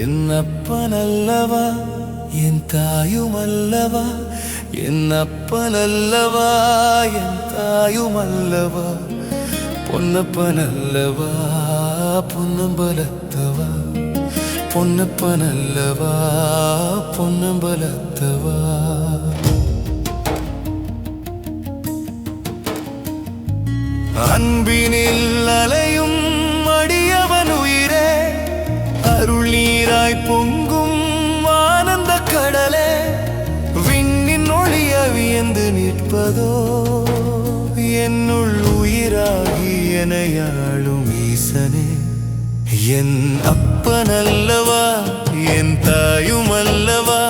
என் அப்பனல்லவா என் தாயுமல்லவா? என் அப்பனல்லவா என் தாயுமல்லவா? பொன்னப்பனல்லவா? பொன்னம்பலத்தவா? பொன்னப்பனல்லவா? நிற்பதோ என்னுள் உயிராகி எனையாளும் ஈசனே. என் அப்பனல்லவா? என் தாயும் அல்லவா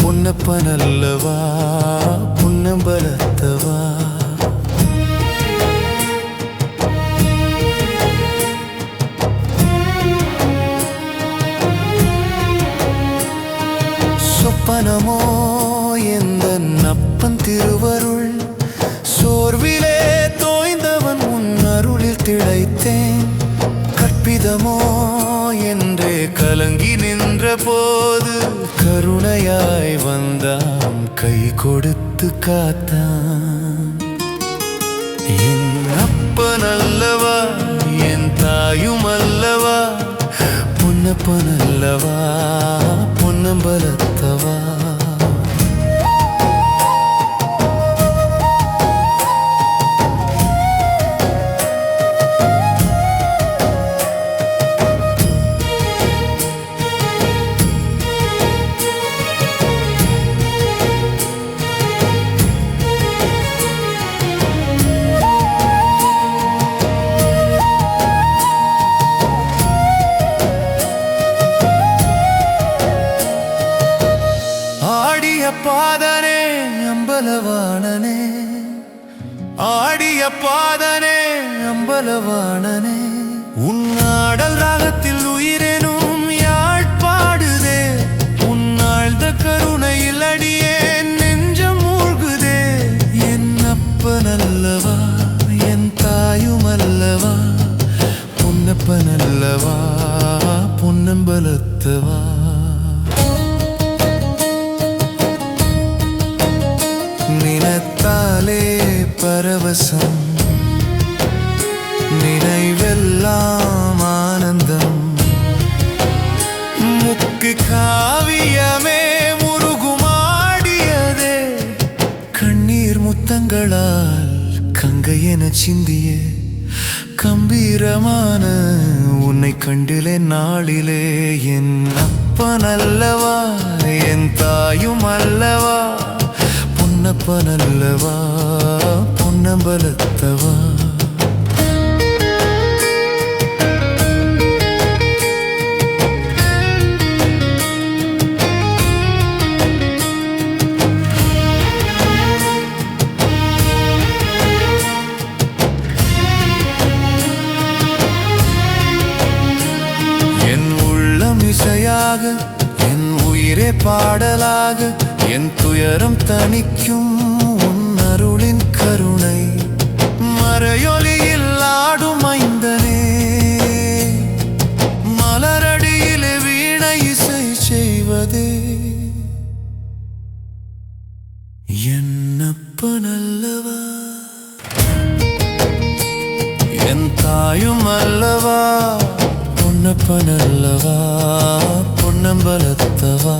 பொன்னப்பனல்லவா? பொன்னம்பலத்தவா? சொப்பனமோ? அப்பன் திருவருள். சோர்விலே தோய்ந்தவன் உன் அருளில் திளைத்தேன். கற்பிதமோ என்றே கலங்கி நின்ற போது கருணையாய் வந்தான் கை கொடுத்து காத்தான். என் அப்பன் அல்லவா என் தாயும் அல்லவா? பொன்னப்பன் அல்லவா பொன்னம்பலத்தவா? பாதனே அம்பலவாணனே. ஆடிய பாதனே அம்பலவாணனே. உன்னாடல் ராகத்தில் உயிரெனும் யாழ்ப்பாடுதே உன்னாழ்ந்த கருணையில் அடியே நெஞ்சம் மூழ்குதே. என் அப்பனல்லவா என் தாயும் அல்லவா பொன்னப்பனல்லவா பொன்னம்பலத்தவா. பரவசம். நினைவெல்லாம் ஆனந்தம். முக்கு காவியமே முருகுமாடியதே. கண்ணீர் முத்தங்களால் கங்கை என சிந்திய. கம்பீரமான உன்னை கண்டிலே நாளிலே. என் அப்பன் அல்லவா என் தாயும் அல்லவா. பொன்னப்பன் அல்லவா பொன்னம்பலத்தவா? என் உள்ளம் இசையாக பாடலாக என் துயரம் தணிக்கும் உன் அருளின் கருணை. மறையொலியில் ஆடும் ஐந்தனே. மலரடியில் வீணை இசை செய்வதே. என்னப்ப நல்லவா என் தாயும் அல்லவா? பொன்னப்பனல்லவா பொன்னம்பலத்தவா?